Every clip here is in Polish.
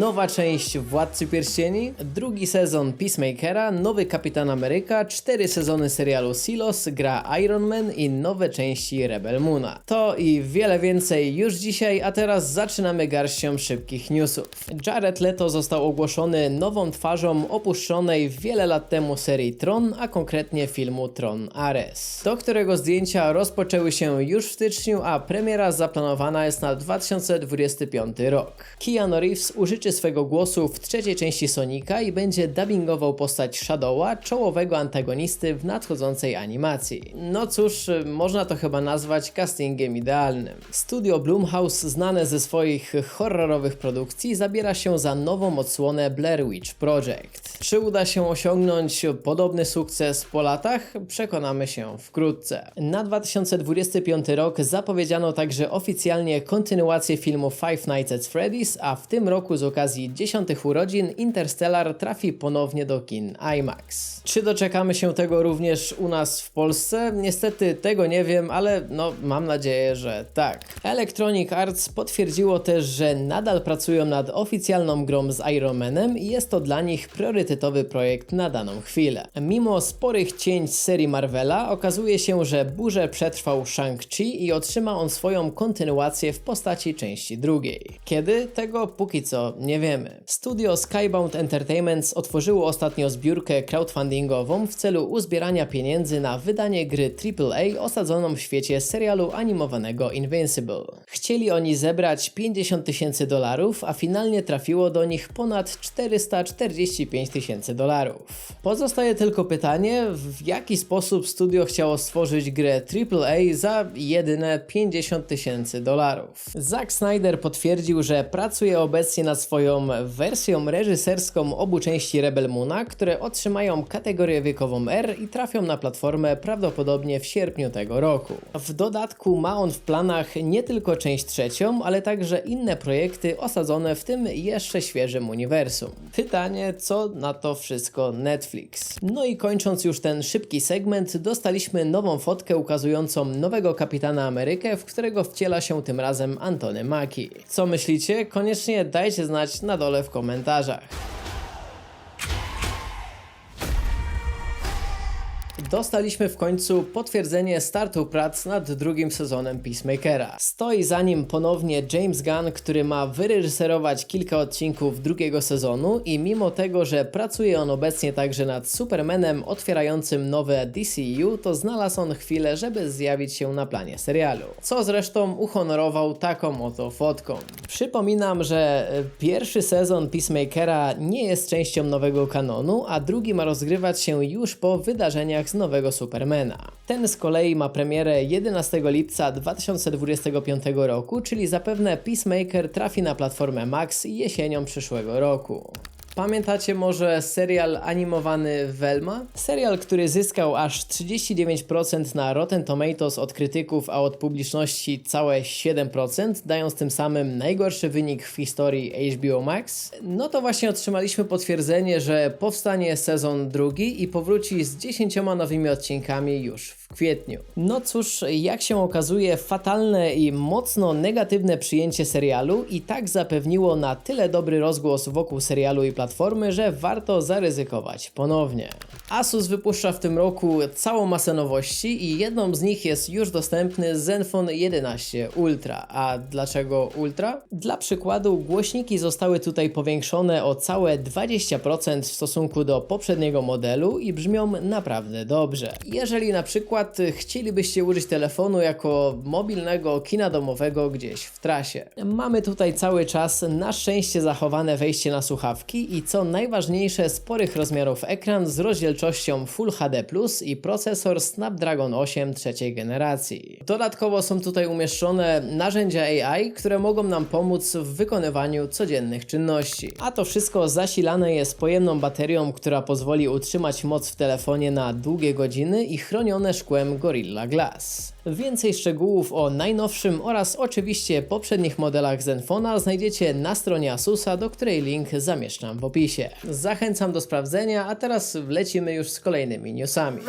nowa część Władcy Pierścieni, drugi sezon Peacemakera, nowy Kapitan Ameryka, cztery sezony serialu Silos, gra Iron Man i nowe części Rebel Moona. To i wiele więcej już dzisiaj, a teraz zaczynamy garścią szybkich newsów. Jared Leto został ogłoszony nową twarzą opuszczonej wiele lat temu serii Tron, a konkretnie filmu Tron Ares, do którego zdjęcia rozpoczęły się już w styczniu, a premiera zaplanowana jest na 2025 rok. Keanu Reeves użyczy swego głosu w trzeciej części Sonika i będzie dubbingował postać Shadowa, czołowego antagonisty w nadchodzącej animacji. No cóż, można to chyba nazwać castingiem idealnym. Studio Blumhouse, znane ze swoich horrorowych produkcji, zabiera się za nową odsłonę Blair Witch Project. Czy uda się osiągnąć podobny sukces po latach? Przekonamy się wkrótce. Na 2025 rok zapowiedziano także oficjalnie kontynuację filmu Five Nights at Freddy's, a w tym roku z okazji 10 urodzin Interstellar trafi ponownie do kin IMAX. Czy doczekamy się tego również u nas w Polsce? Niestety tego nie wiem, ale no mam nadzieję, że tak. Electronic Arts potwierdziło też, że nadal pracują nad oficjalną grą z Iron Manem i jest to dla nich priorytetowy projekt na daną chwilę. Mimo sporych cięć serii Marvela okazuje się, że burzę przetrwał Shang-Chi i otrzyma on swoją kontynuację w postaci części drugiej. Kiedy? Tego póki co nie wiemy. Studio Skybound Entertainments otworzyło ostatnio zbiórkę crowdfundingową w celu uzbierania pieniędzy na wydanie gry AAA osadzoną w świecie serialu animowanego Invincible. Chcieli oni zebrać 50 tysięcy dolarów, a finalnie trafiło do nich ponad 445 tysięcy dolarów. Pozostaje tylko pytanie, w jaki sposób studio chciało stworzyć grę AAA za jedyne 50 tysięcy dolarów. Zack Snyder potwierdził, że pracuje obecnie nad swoją wersją reżyserską obu części Rebel Moona, które otrzymają kategorię wiekową R i trafią na platformę prawdopodobnie w sierpniu tego roku. W dodatku ma on w planach nie tylko część trzecią, ale także inne projekty osadzone w tym jeszcze świeżym uniwersum. Pytanie, co na to wszystko Netflix? No i kończąc już ten szybki segment, dostaliśmy nową fotkę ukazującą nowego Kapitana Amerykę, w którego wciela się tym razem Antony Mackie. Co myślicie? Koniecznie dajcie znać na dole w komentarzach. Dostaliśmy w końcu potwierdzenie startu prac nad drugim sezonem Peacemakera. Stoi za nim ponownie James Gunn, który ma wyreżyserować kilka odcinków drugiego sezonu i mimo tego, że pracuje on obecnie także nad Supermanem otwierającym nowe DCU, to znalazł on chwilę, żeby zjawić się na planie serialu. Co zresztą uhonorował taką oto fotką. Przypominam, że pierwszy sezon Peacemakera nie jest częścią nowego kanonu, a drugi ma rozgrywać się już po wydarzeniach z nowego Supermana. Ten z kolei ma premierę 11 lipca 2025 roku, czyli zapewne Peacemaker trafi na platformę Max jesienią przyszłego roku. Pamiętacie może serial animowany Velma? Serial, który zyskał aż 39% na Rotten Tomatoes od krytyków, a od publiczności całe 7%, dając tym samym najgorszy wynik w historii HBO Max? No to właśnie otrzymaliśmy potwierdzenie, że powstanie sezon drugi i powróci z 10 nowymi odcinkami już w kwietniu. No cóż, jak się okazuje, fatalne i mocno negatywne przyjęcie serialu i tak zapewniło na tyle dobry rozgłos wokół serialu i platformy, że warto zaryzykować ponownie. Asus wypuszcza w tym roku całą masę nowości i jedną z nich jest już dostępny Zenfone 11 Ultra. A dlaczego Ultra? Dla przykładu głośniki zostały tutaj powiększone o całe 20% w stosunku do poprzedniego modelu i brzmią naprawdę dobrze. Jeżeli na przykład chcielibyście użyć telefonu jako mobilnego kina domowego gdzieś w trasie. Mamy tutaj cały czas na szczęście zachowane wejście na słuchawki i co najważniejsze sporych rozmiarów ekran z rozdzielczością Full HD+, i procesor Snapdragon 8 trzeciej generacji. Dodatkowo są tutaj umieszczone narzędzia AI, które mogą nam pomóc w wykonywaniu codziennych czynności. A to wszystko zasilane jest pojemną baterią, która pozwoli utrzymać moc w telefonie na długie godziny i chronione szkłem Gorilla Glass. Więcej szczegółów o najnowszym oraz oczywiście poprzednich modelach Zenfona znajdziecie na stronie Asusa, do której link zamieszczam w opisie. Zachęcam do sprawdzenia, a teraz lecimy już z kolejnymi newsami.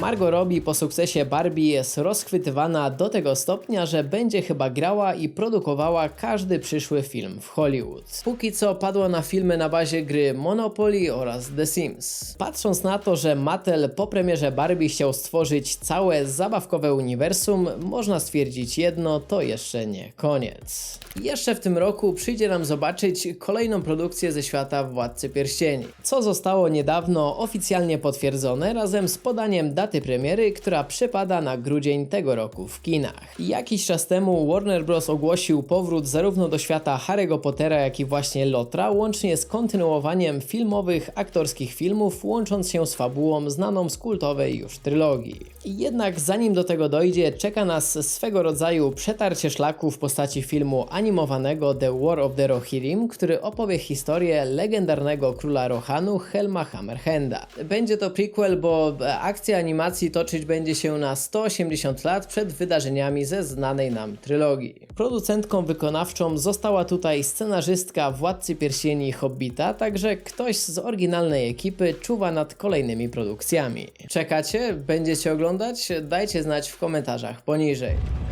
Margot Robbie po sukcesie Barbie jest rozchwytywana do tego stopnia, że będzie chyba grała i produkowała każdy przyszły film w Hollywood. Póki co padła na filmy na bazie gry Monopoly oraz The Sims. Patrząc na to, że Mattel po premierze Barbie chciał stworzyć całe zabawkowe uniwersum, można stwierdzić jedno, to jeszcze nie koniec. Jeszcze w tym roku przyjdzie nam zobaczyć kolejną produkcję ze świata Władcy Pierścieni, co zostało niedawno oficjalnie potwierdzone razem z podaniem daty premiery, która przypada na grudzień tego roku w kinach. Jakiś czas temu Warner Bros. ogłosił powrót zarówno do świata Harry'ego Pottera, jak i właśnie Lotra, łącznie z kontynuowaniem filmowych, aktorskich filmów, łącząc się z fabułą znaną z kultowej już trylogii. Jednak zanim do tego dojdzie, czeka nas swego rodzaju przetarcie szlaku w postaci filmu animowanego The War of the Rohirrim, który opowie historię legendarnego króla Rohanu Helma Hammerhanda. Będzie to prequel, bo akcja animacji toczyć będzie się na 180 lat przed wydarzeniami ze znanej nam trylogii. Producentką wykonawczą została tutaj scenarzystka Władcy Pierścieni Hobbita, także ktoś z oryginalnej ekipy czuwa nad kolejnymi produkcjami. Czekacie? Będziecie oglądać? Dajcie znać w komentarzach poniżej.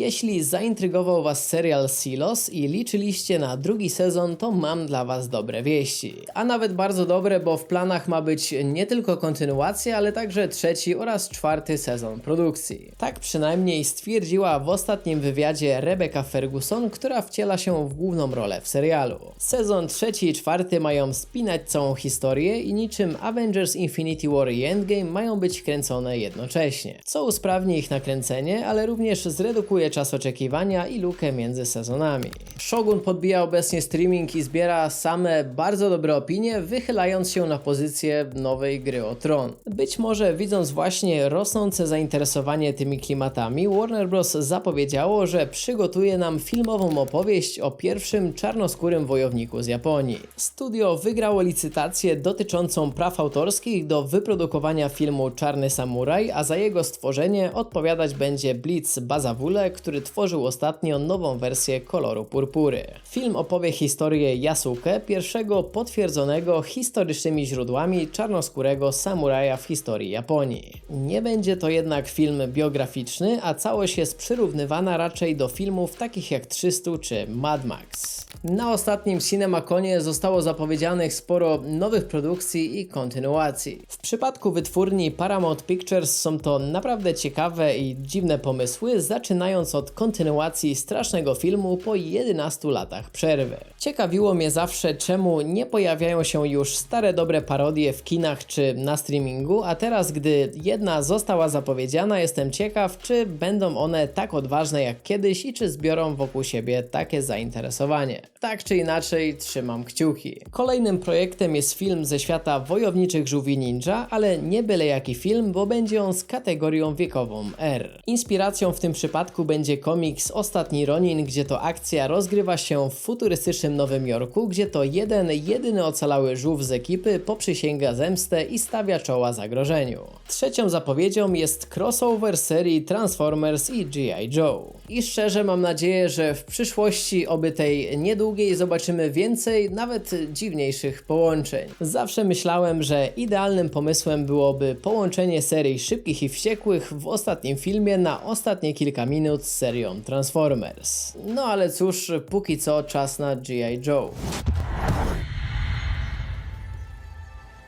Jeśli zaintrygował Was serial Silos i liczyliście na drugi sezon, to mam dla Was dobre wieści. A nawet bardzo dobre, bo w planach ma być nie tylko kontynuacja, ale także trzeci oraz czwarty sezon produkcji. Tak przynajmniej stwierdziła w ostatnim wywiadzie Rebecca Ferguson, która wciela się w główną rolę w serialu. Sezon trzeci i czwarty mają spinać całą historię i niczym Avengers Infinity War i Endgame mają być kręcone jednocześnie, co usprawni ich nakręcenie, ale również zredukuje czas oczekiwania i lukę między sezonami. Shogun podbija obecnie streaming i zbiera same bardzo dobre opinie, wychylając się na pozycję nowej gry o tron. Być może widząc właśnie rosnące zainteresowanie tymi klimatami, Warner Bros. zapowiedziało, że przygotuje nam filmową opowieść o pierwszym czarnoskórym wojowniku z Japonii. Studio wygrało licytację dotyczącą praw autorskich do wyprodukowania filmu Czarny Samuraj, a za jego stworzenie odpowiadać będzie Blitz Bazawule, który tworzył ostatnio nową wersję koloru purpury. Film opowie historię Yasuke, pierwszego potwierdzonego historycznymi źródłami czarnoskórego samuraja w historii Japonii. Nie będzie to jednak film biograficzny, a całość jest przyrównywana raczej do filmów takich jak 300 czy Mad Max. Na ostatnim CinemaConie zostało zapowiedzianych sporo nowych produkcji i kontynuacji. W przypadku wytwórni Paramount Pictures są to naprawdę ciekawe i dziwne pomysły, zaczynając od kontynuacji strasznego filmu po 11 latach przerwy. Ciekawiło mnie zawsze, czemu nie pojawiają się już stare dobre parodie w kinach czy na streamingu, a teraz, gdy jedna została zapowiedziana, jestem ciekaw, czy będą one tak odważne jak kiedyś i czy zbiorą wokół siebie takie zainteresowanie. Tak czy inaczej, trzymam kciuki. Kolejnym projektem jest film ze świata wojowniczych żółwi ninja, ale nie byle jaki film, bo będzie on z kategorią wiekową R. Inspiracją w tym przypadku będzie komiks Ostatni Ronin, gdzie to akcja rozgrywa się w futurystycznym Nowym Jorku, gdzie to jeden, jedyny ocalały żółw z ekipy poprzysięga zemstę i stawia czoła zagrożeniu. Trzecią zapowiedzią jest crossover serii Transformers i G.I. Joe. I szczerze mam nadzieję, że w przyszłości oby tej niedługiej zobaczymy więcej, nawet dziwniejszych połączeń. Zawsze myślałem, że idealnym pomysłem byłoby połączenie serii Szybkich i Wściekłych w ostatnim filmie na ostatnie kilka minut z serią Transformers. No ale cóż, póki co czas na G.I. Joe.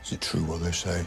Is it true what they say?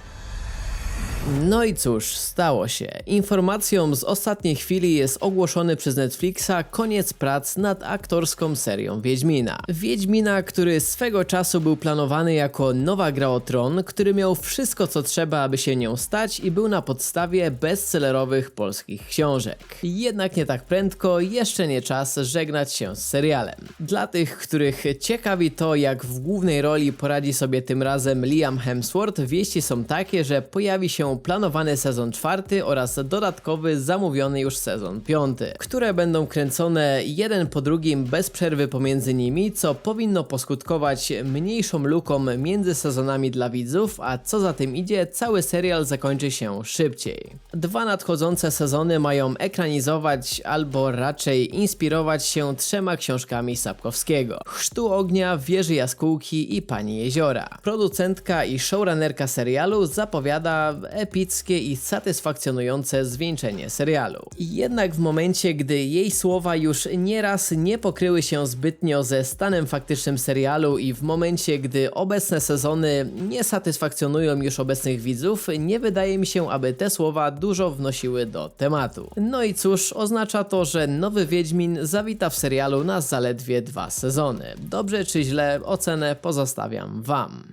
No i cóż, stało się. Informacją z ostatniej chwili jest ogłoszony przez Netflixa koniec prac nad aktorską serią Wiedźmina. Wiedźmina, który swego czasu był planowany jako nowa gra o tron, który miał wszystko co trzeba, aby się nią stać i był na podstawie bestsellerowych polskich książek. Jednak nie tak prędko, jeszcze nie czas żegnać się z serialem. Dla tych, których ciekawi to, jak w głównej roli poradzi sobie tym razem Liam Hemsworth, wieści są takie, że pojawi pojawi planowany sezon czwarty oraz dodatkowy zamówiony już sezon piąty, które będą kręcone jeden po drugim bez przerwy pomiędzy nimi, co powinno poskutkować mniejszą luką między sezonami dla widzów, a co za tym idzie, cały serial zakończy się szybciej. Dwa nadchodzące sezony mają ekranizować albo raczej inspirować się trzema książkami Sapkowskiego: Chrztu ognia, Wieży jaskółki i Pani jeziora. Producentka i showrunnerka serialu zapowiada epickie i satysfakcjonujące zwieńczenie serialu. Jednak w momencie, gdy jej słowa już nieraz nie pokryły się zbytnio ze stanem faktycznym serialu i w momencie, gdy obecne sezony nie satysfakcjonują już obecnych widzów, nie wydaje mi się, aby te słowa dużo wnosiły do tematu. No i cóż, oznacza to, że nowy Wiedźmin zawita w serialu na zaledwie dwa sezony. Dobrze czy źle, ocenę pozostawiam Wam.